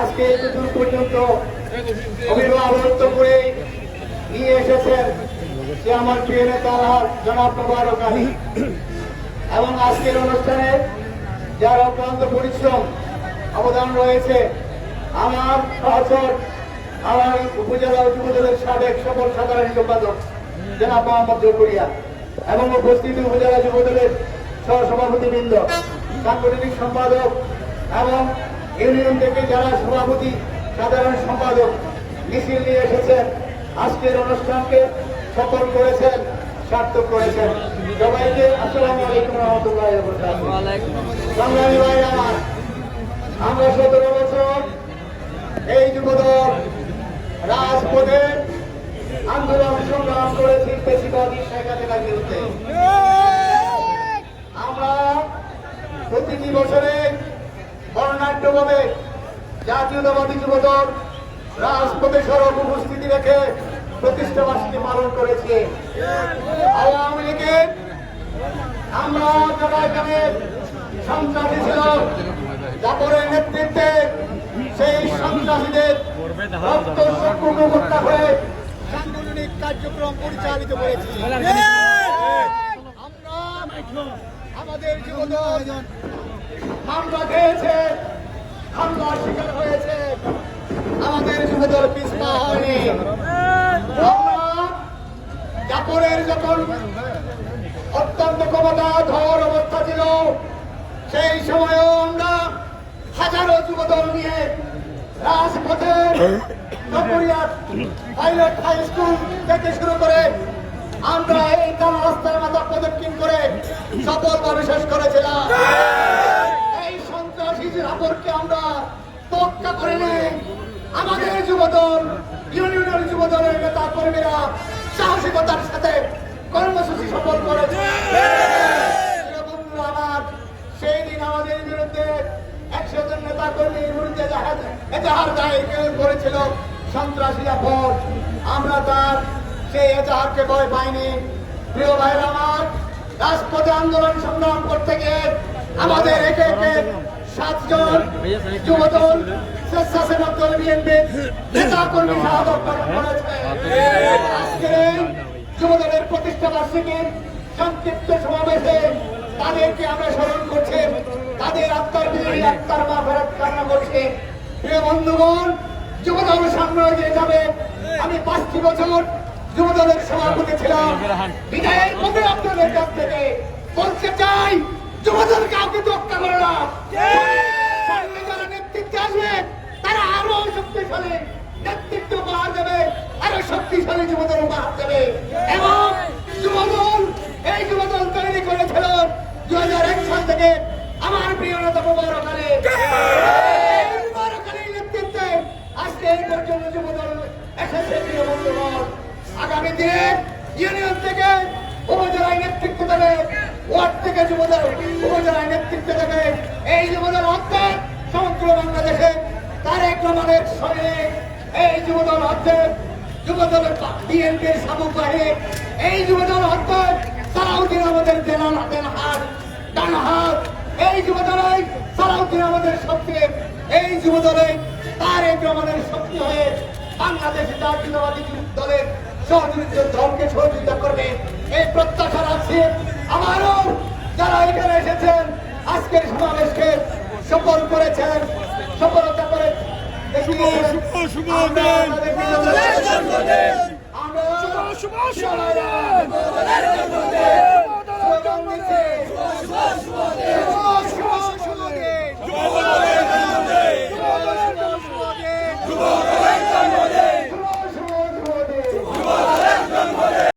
আজকে এতদূর পর্যন্ত অভিভাবক করে নিয়ে এসেছেন যে আমার প্রিয় নেতা জনাব মোবারক এবং আজকের অনুষ্ঠানে যার অক্লান্ত পরিশ্রম, অবদান রয়েছে, আমার সহচর, আমার উপজেলা যুবদলের সাবেক সকল সাধারণ সম্পাদক জনাব মোহাম্মদ জকুরিয়া এবং উপস্থিত উপজেলা যুবদলের সহসভাপতিবৃন্দ, সাংগঠনিক সম্পাদক এবং ইউনিয়ন থেকে যারা সভাপতি, সাধারণ সম্পাদক মিছিল নিয়ে এসেছেন, আজকের অনুষ্ঠানকে সফল করেছেন, সার্থক করেছেন। সবাইকে আসসালামু আলাইকুম রহমতুল্লাহ ভাই আমার, আমরা সতেরো বছর এই যুবদল রাজপথে আন্দোলন সংগ্রাম করেছি বেশিরভাগই শেখ আমরা প্রতিটি বছরে বর্ণাঢ্যভাবে জাতীয়তাবাদী যুবদল রাজপথে সড়ক উপস্থিতি রেখে প্রতিষ্ঠা বার্ষিকী পালন করেছে। আওয়ামী লীগের আমরা যারা এখানে সন্ত্রাসী ছিল জাপরের নেতৃত্বে সেই সন্ত্রাসীদের রক্ত হত্যা হয়ে সাংগঠনিক কার্যক্রম পরিচালিত করেছি আমরা আমাদের যুবদল হামলা খেয়েছে। ক্ষমতা ধর অবস্থা ছিল। সেই সময়ও আমরা হাজারো যুবদল নিয়ে রাজপথে পাইলট হাই স্কুল থেকে শুরু করে আমরা এই কাল রাস্তার মাথা প্রদক্ষিণ করে সফলভাবে শেষ করেছিলাম। এই সন্ত্রাসী রাপরকে আমরা তোক্কা করে নেই আমাদের যুবদল, ইউনিয়নের যুবদলের নেতা কর্মীরা সাহসিকতার সাথে কর্মসূচি সফল করেছে বন্ধুরা আমার সেই দিন আমাদের বিরুদ্ধে জন নেতা বিরুদ্ধে জাহাজ এজাহার দায়ের করেছিল সন্ত্রাসীরা ভোট। আমরা তার সেই এজাহারকে ভয় পাইনি। প্রিয় ভাইরা আমার, রাজপথে আন্দোলন সংগ্রাম করতে গিয়ে আমাদের একে একে সাতজন যুবদল, স্বেচ্ছাসেবক দল বিএনপি নেতা কর্মী করেছে। যুবদলের প্রতিষ্ঠা বার্ষিকীর সংক্ষিপ্ত সমাবেশে তাদেরকে আমরা স্মরণ করছি। তাদের আত্মার বিজয়ী আত্মার মা ফেরত কান্না করছে প্রিয় বন্ধুগণ, যুবদল সামনে এগিয়ে যাবে। আমি পাঁচটি বছর যুবদলের সভাপতি ছিলাম। বলতে চাই, যুবদল কাউকে রক্ষা করে না। যারা নেতৃত্বে আসবে, তারা আরও শক্তিশালী নেতৃত্ব উপহার দেবে, আরও শক্তিশালী যুবদল উপহার দেবে। এবং যুবদল, এই যুবদল তৈরি করেছিল দু হাজার এক সাল থেকে আমার প্রিয় নেতা মুবারক আলী এই মুবারক আলীর নেতৃত্বে আজকে এই পর্যন্ত যুবদল এসেছে প্রিয় বন্ধুগণ আগামী দিনে ইউনিয়ন থেকে উপজেলায় নেতৃত্ব দেবে ওয়ার্ড থেকে যুবদল উপজেলায় নেতৃত্ব দেবে এই যুবদল অর্থাৎ সমগ্র বাংলাদেশে তারেক রহমানের শরীরে এই যুবদল অর্থাৎ যুবদলের বিএনপির সামুক বাহিনী এই যুবদল অর্থাৎ সালাউদ্দিন আমাদের জেলার হাতের হাত ডান হাত এই যুবদলে সালাউদ্দিন আমাদের শক্তি এই যুবদলে তারেক রহমানের শক্তি হয়ে বাংলাদেশ জাতীয়তাবাদী দলের সহযোগিতা দলকে সহযোগিতা করবে। এই প্রত্যাশা রাখছি। আমারও যারা এখানে এসেছেন আজকের সমাবেশকে সফল করেছেন সফলতা করে আমরা